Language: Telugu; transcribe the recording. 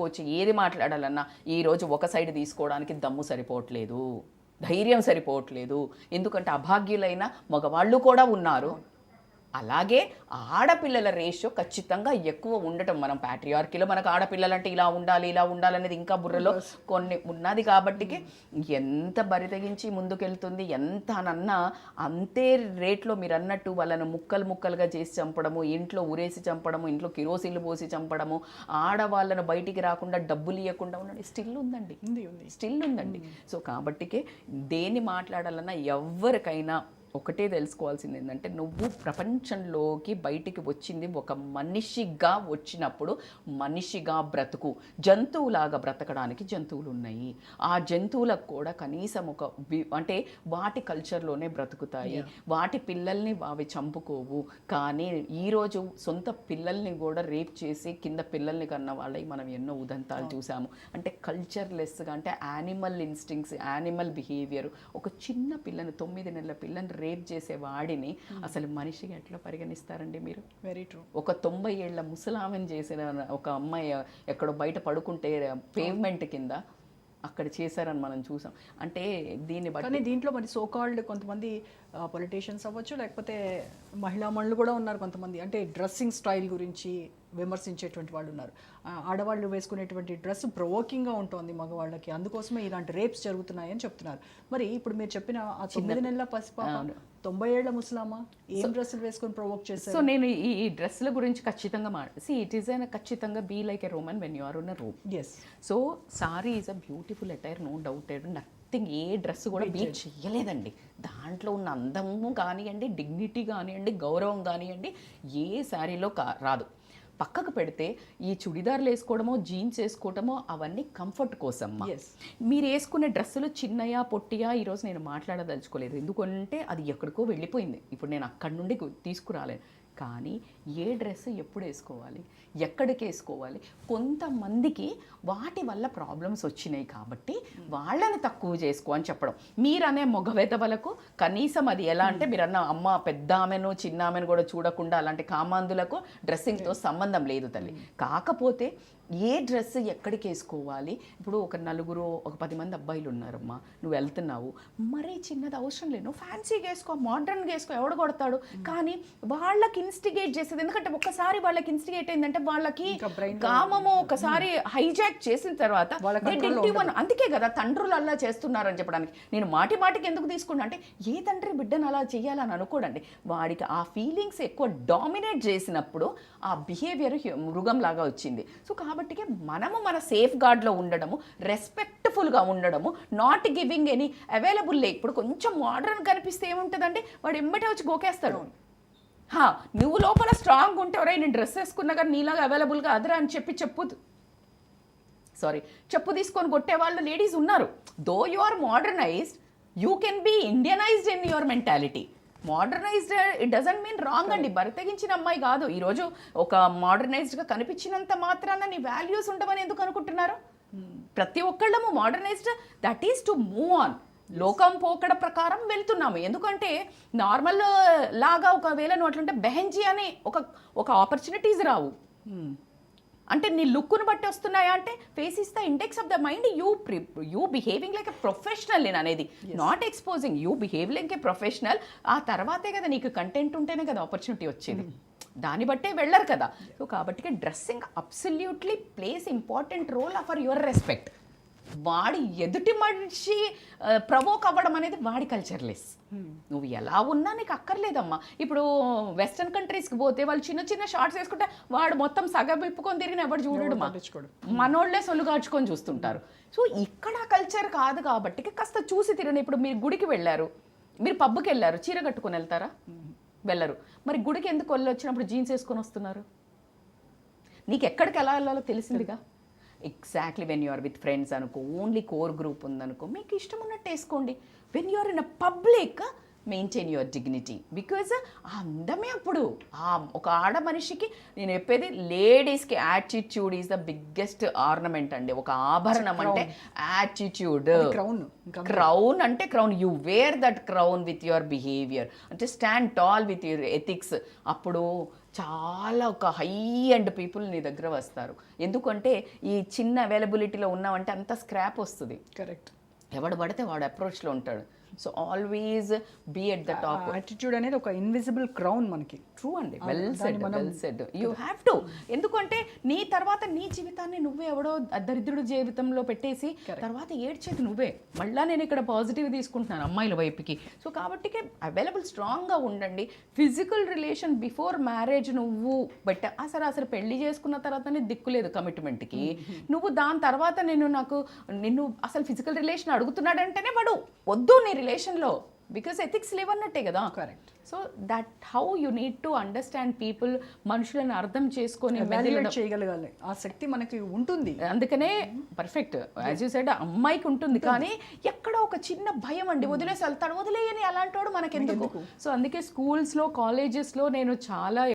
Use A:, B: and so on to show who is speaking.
A: కోచ్ ఏది మాట్లాడాలన్నా ఈరోజు ఒక సైడ్ తీసుకోవడానికి దమ్ము సరిపోవట్లేదు ధైర్యం సరిపోవట్లేదు. ఎందుకంటే అభాగ్యులైన మగవాళ్ళు కూడా ఉన్నారు. అలాగే ఆడపిల్లల రేషియో ఖచ్చితంగా ఎక్కువ ఉండటం. మనం ప్యాట్రియార్కీలో మనకు ఆడపిల్లలంటే ఇలా ఉండాలి ఇలా ఉండాలనేది ఇంకా బుర్రలో కొన్ని ఉన్నది కాబట్టికి ఎంత బరి తెగించి ముందుకెళ్తుంది ఎంత అనన్నా అంతే రేట్లో మీరు అన్నట్టు వాళ్ళను ముక్కలు ముక్కలుగా చేసి చంపడము ఇంట్లో ఉరేసి చంపడము ఇంట్లో కిరోసిన్లు పోసి చంపడము ఆడవాళ్ళను బయటికి రాకుండా డబ్బులు ఇవ్వకుండా ఉండండి. స్టిల్ ఉందండి.
B: ఉంది ఉంది.
A: స్టిల్ ఉందండి. సో కాబట్టికే దేన్ని మాట్లాడాలన్నా ఎవరికైనా ఒకటే తెలుసుకోవాల్సింది ఏంటంటే నువ్వు ప్రపంచంలోకి బయటికి వచ్చింది ఒక మనిషిగా వచ్చినప్పుడు మనిషిగా బ్రతుకు. జంతువులాగా బ్రతకడానికి జంతువులు ఉన్నాయి ఆ జంతువులకు కూడా కనీసం ఒక అంటే వాటి కల్చర్లోనే బ్రతుకుతాయి. వాటి పిల్లల్ని అవి చంపుకోవు. కానీ ఈరోజు సొంత పిల్లల్ని కూడా రేప్ చేసి కింద పిల్లల్ని కన్న వాళ్ళకి మనం ఎన్నో ఉదంతాలు చూసాము అంటే కల్చర్లెస్గా అంటే యానిమల్ ఇన్స్టింగ్స్ యానిమల్ బిహేవియర్. ఒక చిన్న పిల్లని తొమ్మిది నెలల పిల్లని రేప్ చేసే వాడిని అసలు మనిషిగా ఎట్లా పరిగణిస్తారండి మీరు?
B: వెరీ ట్రూ
A: ఒక తొంభై ఏళ్ళ ముసలామెను చేసిన ఒక అమ్మాయి ఎక్కడో బయట పడుకుంటే పేవ్మెంట్ కింద అక్కడ చేశారని మనం చూసాం. అంటే దీన్ని బట్టి
B: కానీ దీంట్లో మరి సోకాల్డ్ కొంతమంది పొలిటీషియన్స్ అవ్వచ్చు లేకపోతే మహిళా మనులు కూడా ఉన్నారు కొంతమంది. అంటే డ్రెస్సింగ్ స్టైల్ గురించి విమర్శించేటువంటి వాళ్ళు ఉన్నారు ఆడవాళ్ళు వేసుకునేటువంటి డ్రెస్ ప్రొవోకింగ్గా ఉంటుంది మగవాళ్ళకి. అందుకోసమే ఇలాంటి రేప్స్ జరుగుతున్నాయని చెప్తున్నారు. మరి ఇప్పుడు మీరు చెప్పిన ఆ తొమ్మిది నెలల పసిపాప తొంభై ఏళ్ళ ముసలామా ఏం డ్రెస్సులు వేసుకొని ప్రొవోక్ చేశారు?
A: సో నేను ఈ ఈ డ్రెస్ల గురించి ఖచ్చితంగా మా సి ఇట్ ఈస్ అయినా ఖచ్చితంగా be like a Roman when you are ఉన్న room
B: yes
A: so sari is a beautiful attire no doubt nothing A dress కూడా బీట్ చేయలేదండి. దాంట్లో ఉన్న అందము కానివ్వండి డిగ్నిటీ కానివ్వండి గౌరవం కానివ్వండి ఏ శారీలో కా రాదు. పక్కకు పెడితే ఈ చుడిదార్లు వేసుకోవడమో జీన్స్ వేసుకోవడమో అవన్నీ కంఫర్ట్ కోసం. మీరు వేసుకునే డ్రెస్సులు చిన్నయా పొట్టియా ఈరోజు నేను మాట్లాడదలుచుకోలేదు. ఎందుకంటే అది ఎక్కడికో వెళ్ళిపోయింది. ఇప్పుడు నేను అక్కడి నుండి తీసుకురాలేను. కానీ ఏ డ్రెస్ ఎప్పుడు వేసుకోవాలి? ఎక్కడికి వేసుకోవాలి? కొంతమందికి వాటి వల్ల ప్రాబ్లమ్స్ వచ్చినాయి కాబట్టి వాళ్ళని తక్కువ చేసుకో అని చెప్పడం. మీరనే మగవెదవలకు కనీసం అది ఎలా అంటే మీరు అన్న అమ్మ పెద్ద ఆమెను చిన్న ఆమెను కూడా చూడకుండా అలాంటి కామాందులకు డ్రెస్సింగ్తో సంబంధం లేదు తల్లి. కాకపోతే ఏ డ్రెస్ ఎక్కడికి వేసుకోవాలి? ఇప్పుడు ఒక నలుగురు ఒక పది మంది అబ్బాయిలు ఉన్నారమ్మా నువ్వు వెళ్తున్నావు. మరీ చిన్నది అవసరం లేదు. నువ్వు ఫ్యాన్సీగా వేసుకో మోడర్న్గా వేసుకో ఎవడు కొడతాడు? కానీ వాళ్ళకి ఇన్స్టిగేట్ చేసేది ఎందుకంటే ఒక్కసారి వాళ్ళకి ఇన్స్టిగేట్ అయిందంటే వాళ్ళకి కామము ఒకసారి హైజాక్ చేసిన తర్వాత అందుకే కదా తండ్రులు అలా చేస్తున్నారని చెప్పడానికి. నేను మాటి మాటికి ఎందుకు తీసుకున్నా అంటే ఏ తండ్రి బిడ్డను అలా చేయాలని అనుకోడండి. వాడికి ఆ ఫీలింగ్స్ ఎక్కువ డామినేట్ చేసినప్పుడు ఆ బిహేవియర్ మృగం లాగా వచ్చింది. సో కాబట్టి మనము మన సేఫ్ గార్డ్లో ఉండడము రెస్పెక్ట్ఫుల్గా ఉండడము నాట్ గివింగ్ ఎనీ అవైలబుల్ లే. ఇప్పుడు కొంచెం మోడర్న్ కనిపిస్తే ఏముంటుందంటే వాడు ఎమ్మటే వచ్చి గోకేస్తాడు. నువ్వు లోపల స్ట్రాంగ్ ఉంటే ఎవరైనా నేను డ్రెస్ వేసుకున్నా కానీ నీలాగా అవైలబుల్గా అదరా అని చెప్పి చెప్పు. సారీ చెప్పు తీసుకొని కొట్టే వాళ్ళు లేడీస్ ఉన్నారు. Though you are modernised you can be Indianised in your mentality modernised it doesn't mean wrong అండి. బరితెగించిన అమ్మాయి కాదు. ఈరోజు ఒక మోడర్నైజ్డ్గా కనిపించినంత మాత్రాన నీ వాల్యూస్ ఉండవని ఎందుకు అనుకుంటున్నారు? ప్రతి ఒక్కళ్ళము modernised that is to move on లోకం పోకడ ప్రకారం వెళ్తున్నాము. ఎందుకంటే నార్మల్ లాగా ఒకవేళ నువ్వు అట్లుంటే బెహెంజీ అనే ఒక ఒక ఆపర్చునిటీస్ రావు. అంటే నీ లుక్ను బట్టి వస్తున్నాయా అంటే face is the index of the mind you pre you behaving like a professional నేను అనేది. Not exposing you behave like a professional ఆ తర్వాతే కదా నీకు కంటెంట్ ఉంటేనే కదా ఆపర్చునిటీ వచ్చేది. దాన్ని బట్టే వెళ్ళరు కదా. సో కాబట్టి dressing absolutely plays important role for your respect వాడి ఎదుటి మనిషి ప్రవోక్ అవ్వడం అనేది వాడి కల్చర్లెస్ నువ్వు ఎలా ఉన్నా నీకు అక్కర్లేదమ్మా. ఇప్పుడు వెస్ట్రన్ కంట్రీస్కి పోతే వాళ్ళు చిన్న చిన్న షార్ట్స్ వేసుకుంటే వాడు మొత్తం సగం విప్పుకొని తిరిగిన ఎవడు చూడడు మా.
B: పట్టించుకోడు.
A: మనోళ్ళే సొల్లుగాడ్చుకొని చూస్తుంటారు. సో ఇక్కడ కల్చర్ కాదు కాబట్టి కాస్త చూసి తిరగండి. ఇప్పుడు మీరు గుడికి వెళ్ళారు. మీరు పబ్కి వెళ్ళారు. చీర కట్టుకొని వెళ్తారా? వెళ్ళరు. మరి గుడికి ఎందుకు వెళ్ళి వచ్చినప్పుడు జీన్స్ వేసుకొని వస్తున్నారు? నీకు ఎక్కడికి ఎలా వెళ్ళాలో తెలిసిందిగా? Exactly when you're with friends అనుకో ఓన్లీ కోర్ గ్రూప్ ఉందనుకో మీకు ఇష్టం ఉన్నట్టు వేసుకోండి when you're in a public maintain your dignity because అందమే అప్పుడు. ఆ ఒక ఆడ మనిషికి నేను చెప్పేది లేడీస్కి attitude is the biggest ornament అండి. ఒక ఆభరణం అంటే యాటిట్యూడ్
B: క్రౌన్
A: క్రౌన్ అంటే crown you wear that crown with your behaviour అంటే stand tall with your ethics అప్పుడు చాలా ఒక హై అండ్ పీపుల్ నీ దగ్గర వస్తారు. ఎందుకంటే ఈ చిన్న అవైలబిలిటీలో ఉన్నామంటే అంత స్క్రాప్ వస్తుంది.
B: కరెక్ట్
A: ఎవడు పడితే వాడు అప్రోచ్లో ఉంటాడు. So always be at the top
B: attitude అనేది ఒక ఇన్విజిబుల్ క్రౌన్ మనకి.
A: ట్రూ అండి. Well said well said you have to ఎందుకంటే నీ తర్వాత నీ జీవితాన్ని నువ్వే ఎవడో దరిద్రుడు జీవితంలో పెట్టేసి తర్వాత ఏడ్చేది నువ్వే. మళ్ళా నేను ఇక్కడ పాజిటివ్ తీసుకుంటున్నాను అమ్మాయిల వైపుకి. సో కాబట్టి అవైలబుల్ స్ట్రాంగ్గా ఉండండి. ఫిజికల్ రిలేషన్ బిఫోర్ మ్యారేజ్ నువ్వు బట్ అసలు అసలు పెళ్ళి చేసుకున్న తర్వాత నీకు దిక్కు లేదు కమిట్మెంట్కి నువ్వు దాని తర్వాత నేను నాకు నిన్ను అసలు ఫిజికల్ రిలేషన్ అడుగుతున్నాడంటేనే వాడు వద్దు నీ రిలేషన్లో బికాస్ ఎథిక్స్ లేవన్నట్టే కదా?
B: Correct
A: so that how you need to understand people మనుషులను అర్థం చేసుకొని.
B: చేయగలగాలి. ఆ శక్తి మనకి ఉంటుంది.
A: అందుకనే పర్ఫెక్ట్ యాజ్ యూ సైడ్ అమ్మాయికి ఉంటుంది కానీ ఎక్కడో ఒక చిన్న భయం అండి. వదిలేసి వెళ్తాడు. వదిలేయని అలాంటి వాడు మనకెందుకు? సో అందుకే స్కూల్స్లో కాలేజెస్లో నేను చాలా